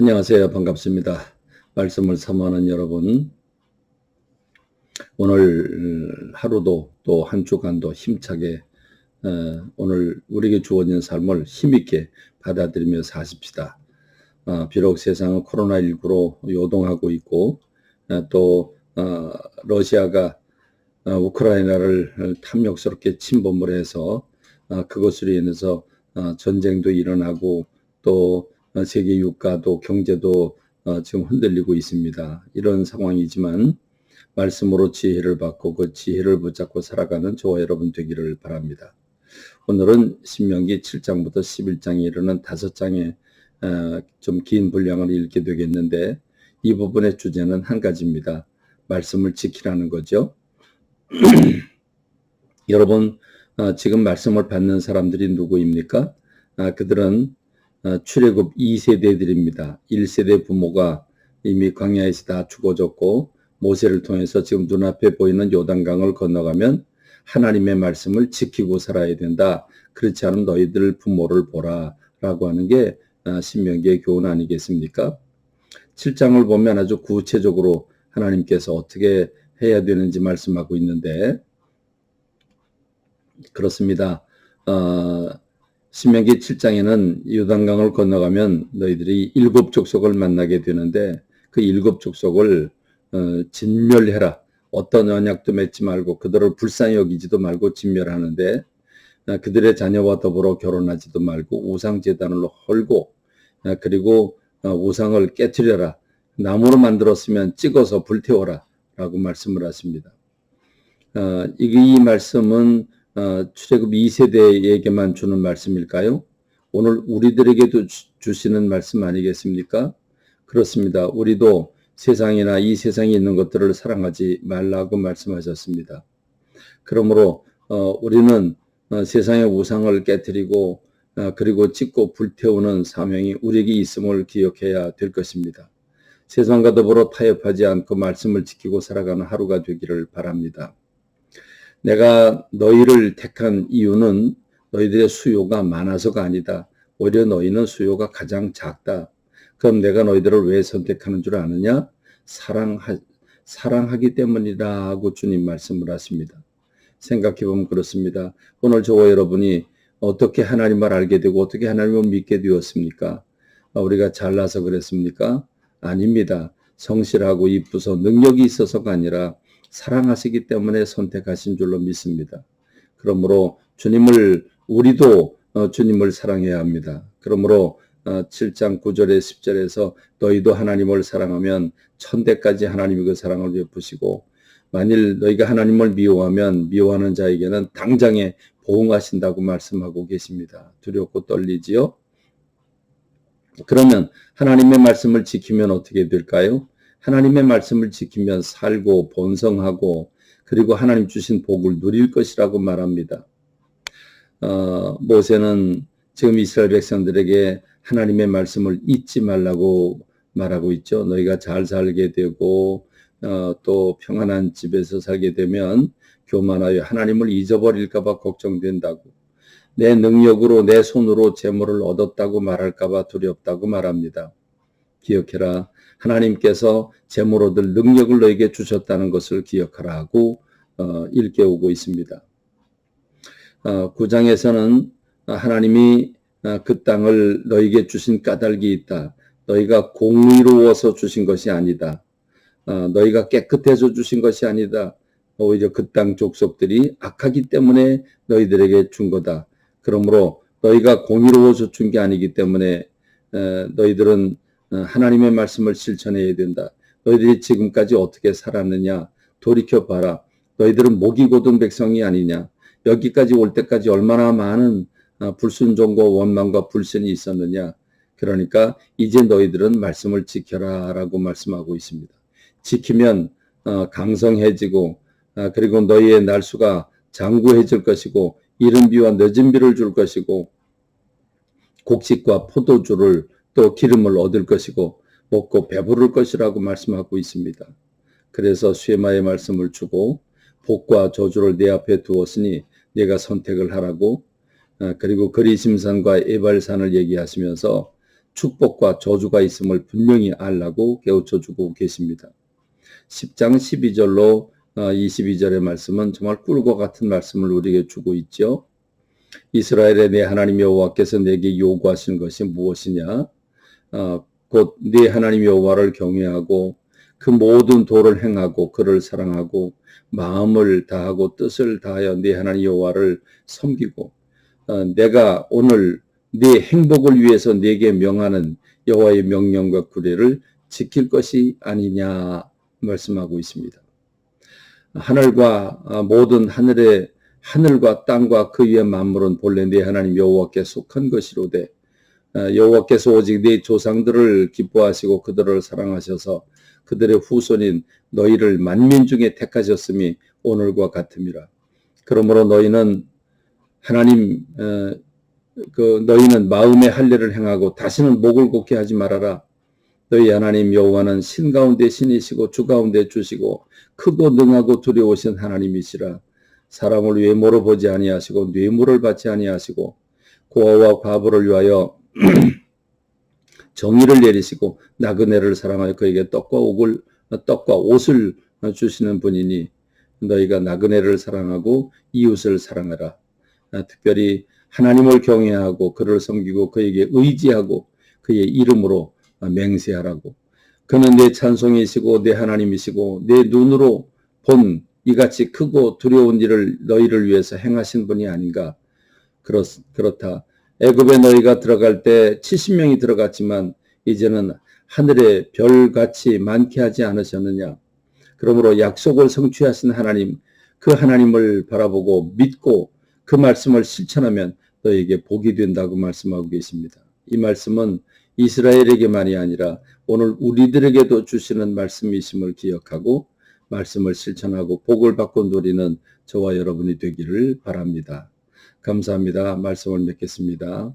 안녕하세요. 반갑습니다. 말씀을 사모하는 여러분. 오늘 하루도 또 한 주간도 힘차게 어, 오늘 우리에게 주어진 삶을 힘있게 받아들이며 사십시다. 어, 비록 세상은 코로나19로 요동하고 있고 어, 또 러시아가 우크라이나를 탐욕스럽게 침범을 해서 그것으로 인해서 전쟁도 일어나고 또 어, 세계 유가도 경제도 어, 지금 흔들리고 있습니다. 이런 상황이지만 말씀으로 지혜를 받고 그 지혜를 붙잡고 살아가는 저와 여러분 되기를 바랍니다. 오늘은 신명기 7장부터 11장에 이르는 5장의 어, 좀긴 분량을 읽게 되겠는데 이 부분의 주제는 한 가지입니다. 말씀을 지키라는 거죠. 여러분 지금 말씀을 받는 사람들이 누구입니까? 아, 그들은 어, 출애굽 2세대들입니다. 1세대 부모가 이미 광야에서 다 죽어졌고 모세를 통해서 지금 눈앞에 보이는 요단강을 건너가면 하나님의 말씀을 지키고 살아야 된다. 그렇지 않으면 너희들 부모를 보라. 라고 하는 게 어, 신명기의 교훈 아니겠습니까? 7장을 보면 아주 구체적으로 하나님께서 어떻게 해야 되는지 말씀하고 있는데 그렇습니다. 어, 신명기 7장에는 요단강을 건너가면 너희들이 일곱 족속을 만나게 되는데 그 일곱 족속을 어, 진멸해라. 어떤 언약도 맺지 말고 그들을 불쌍히 여기지도 말고 진멸하는데 어, 그들의 자녀와 더불어 결혼하지도 말고 우상 재단을 헐고 어, 그리고 어, 우상을 깨뜨려라. 나무로 만들었으면 찍어서 불태워라. 라고 말씀을 하십니다. 이 말씀은 어, 출애굽 2세대에게만 주는 말씀일까요? 오늘 우리들에게도 주시는 말씀 아니겠습니까? 그렇습니다. 우리도 세상이나 이 세상에 있는 것들을 사랑하지 말라고 말씀하셨습니다. 그러므로 어, 우리는 어, 세상의 우상을 깨뜨리고 어, 그리고 찍고 불태우는 사명이 우리에게 있음을 기억해야 될 것입니다. 세상과 더불어 타협하지 않고 말씀을 지키고 살아가는 하루가 되기를 바랍니다. 내가 너희를 택한 이유는 너희들의 수요가 많아서가 아니다. 오히려 너희는 수요가 가장 작다. 그럼 내가 너희들을 왜 선택하는 줄 아느냐? 사랑하, 사랑하기 때문이라고 주님 말씀을 하십니다. 생각해 보면 그렇습니다. 오늘 저와 여러분이 어떻게 하나님을 알게 되고 어떻게 하나님을 믿게 되었습니까? 우리가 잘나서 그랬습니까? 아닙니다. 성실하고 이쁘서 능력이 있어서가 아니라 사랑하시기 때문에 선택하신 줄로 믿습니다. 그러므로 주님을 우리도 어, 주님을 사랑해야 합니다. 그러므로 7장 9절에 10절에서 너희도 하나님을 사랑하면 천대까지 하나님의 그 사랑을 베푸시고 만일 너희가 하나님을 미워하면 미워하는 자에게는 당장에 보응하신다고 말씀하고 계십니다. 두렵고 떨리지요? 그러면 하나님의 말씀을 지키면 어떻게 될까요? 하나님의 말씀을 지키면 살고 번성하고 그리고 하나님 주신 복을 누릴 것이라고 말합니다. 어, 모세는 지금 이스라엘 백성들에게 하나님의 말씀을 잊지 말라고 말하고 있죠. 너희가 잘 살게 되고 어, 또 평안한 집에서 살게 되면 교만하여 하나님을 잊어버릴까봐 걱정된다고. 내 능력으로 내 손으로 재물을 얻었다고 말할까봐 두렵다고 말합니다. 기억해라. 하나님께서 재물 얻을 능력을 너에게 주셨다는 것을 기억하라 하고 어, 일깨우고 있습니다. 어, 9장에서는 하나님이 어, 그 땅을 너에게 주신 까닭이 있다. 너희가 공의로워서 주신 것이 아니다. 어, 너희가 깨끗해서 주신 것이 아니다. 오히려 그 땅 족속들이 악하기 때문에 너희들에게 준 거다. 그러므로 너희가 공의로워서 준 게 아니기 때문에 너희들은 어, 하나님의 말씀을 실천해야 된다. 너희들이 지금까지 어떻게 살았느냐 돌이켜 봐라. 너희들은 목이 고든 백성이 아니냐. 여기까지 올 때까지 얼마나 많은 어, 불순종과 원망과 불신이 있었느냐. 그러니까 이제 너희들은 말씀을 지켜라라고 말씀하고 있습니다. 지키면 어, 강성해지고 그리고 너희의 날수가 장구해질 것이고 이른 비와 늦은 비를 줄 것이고 곡식과 포도주를 또 기름을 얻을 것이고 먹고 배부를 것이라고 말씀하고 있습니다. 그래서 쇠마의 말씀을 주고 복과 저주를 내 앞에 두었으니 내가 선택을 하라고 어, 그리고 그리심산과 에발산을 얘기하시면서 축복과 저주가 있음을 분명히 알라고 깨우쳐 주고 계십니다. 10장 12절로 22절의 말씀은 정말 꿀과 같은 말씀을 우리에게 주고 있죠. 이스라엘의 내 하나님 여호와께서 내게 요구하신 것이 무엇이냐? 어, 곧네 하나님 여호와를 경외하고 그 모든 도를 행하고 그를 사랑하고 마음을 다하고 뜻을 다하여 네 하나님 여호와를 섬기고 어, 내가 오늘 네 행복을 위해서 네게 명하는 여호와의 명령과 규례를 지킬 것이 아니냐 말씀하고 있습니다. 하늘과 어, 모든 하늘의 하늘과 땅과 그 위에 만물은 본래 네 하나님 여호와께 속한 것이로되 어, 여호와께서 오직 네 조상들을 기뻐하시고 그들을 사랑하셔서 그들의 후손인 너희를 만민 중에 택하셨음이 오늘과 같음이라. 그러므로 너희는 하나님 어, 그 너희는 마음의 할례를 행하고 다시는 목을 곡게 하지 말아라. 너희 하나님 여호와는 신 가운데 신이시고 주 가운데 주시고 크고 능하고 두려우신 하나님이시라. 사람을 외모로 보지 아니하시고 뇌물을 받지 아니하시고 고아와 과부를 위하여 정의를 내리시고 나그네를 사랑하여 그에게 떡과 옥을 떡과 옷을 주시는 분이니 너희가 나그네를 사랑하고 이웃을 사랑하라. 특별히 하나님을 경외하고 그를 섬기고 그에게 의지하고 그의 이름으로 맹세하라고. 그는 내 찬송이시고 내 하나님이시고 내 눈으로 본 이같이 크고 두려운 일을 너희를 위해서 행하신 분이 아닌가. 그렇, 그렇다. 애굽에 너희가 들어갈 때 70명이 들어갔지만 이제는 하늘에 별같이 많게 하지 않으셨느냐. 그러므로 약속을 성취하신 하나님, 그 하나님을 바라보고 믿고 그 말씀을 실천하면 너에게 복이 된다고 말씀하고 계십니다. 이 말씀은 이스라엘에게만이 아니라 오늘 우리들에게도 주시는 말씀이심을 기억하고 말씀을 실천하고 복을 받고 누리는 저와 여러분이 되기를 바랍니다. 감사합니다. 말씀을 맺겠습니다.